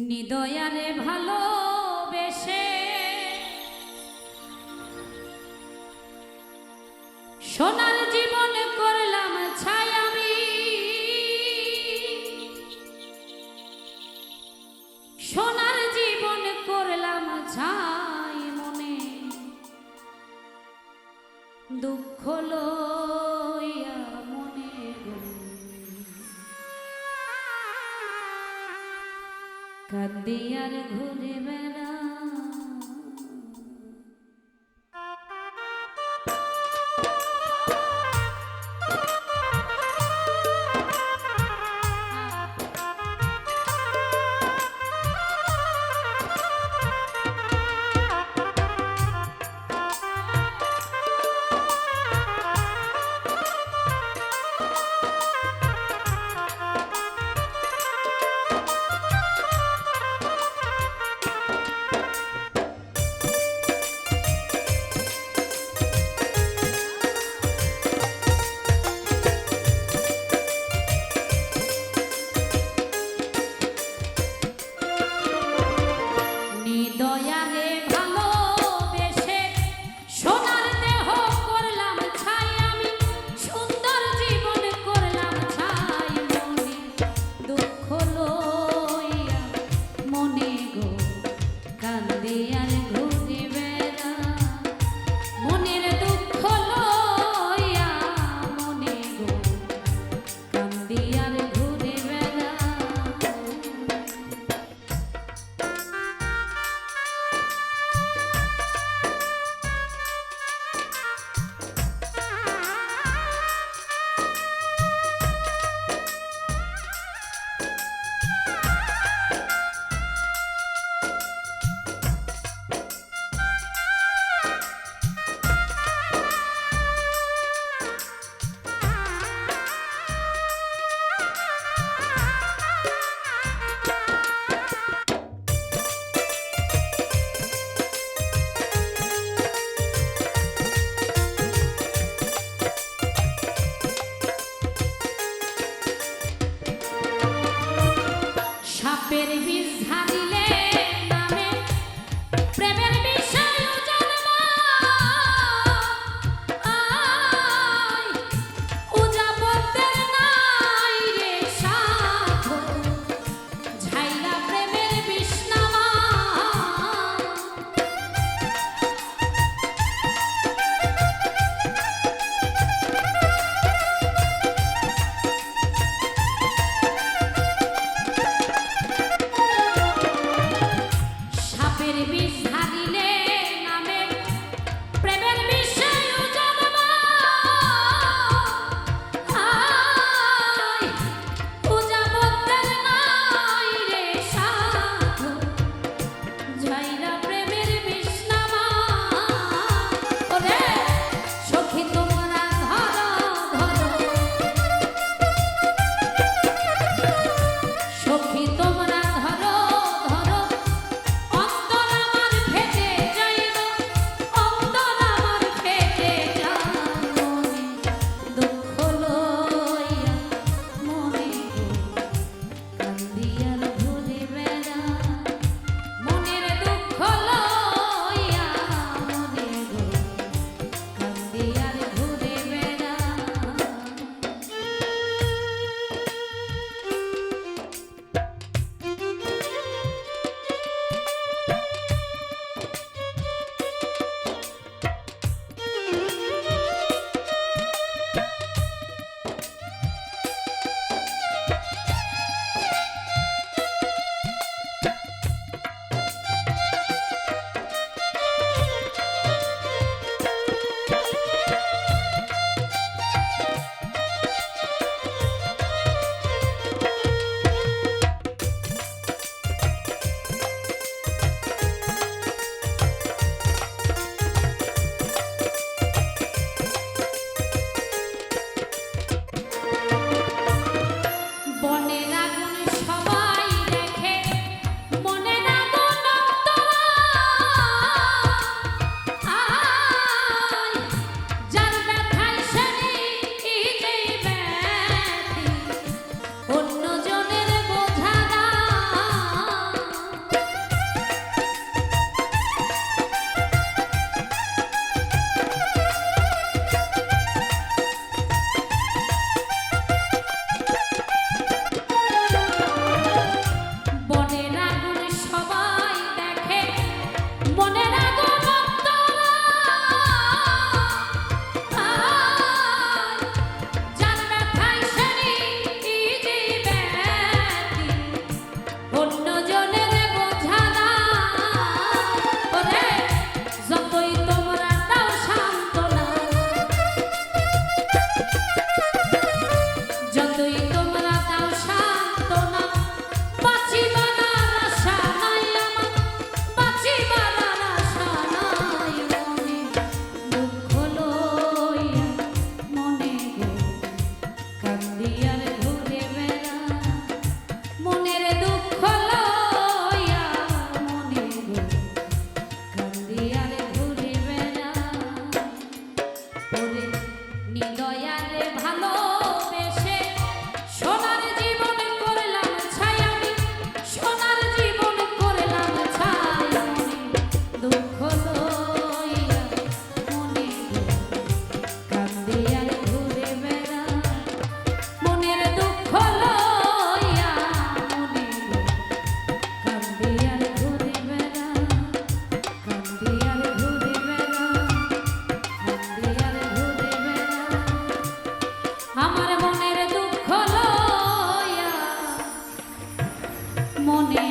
নিদয়ারে ভালোবেসে সোনার জীবন করলাম ছাই আমি সোনার জীবন করলাম ছাই কান্দিয়ার ঘুরে বেড়া Baby মনে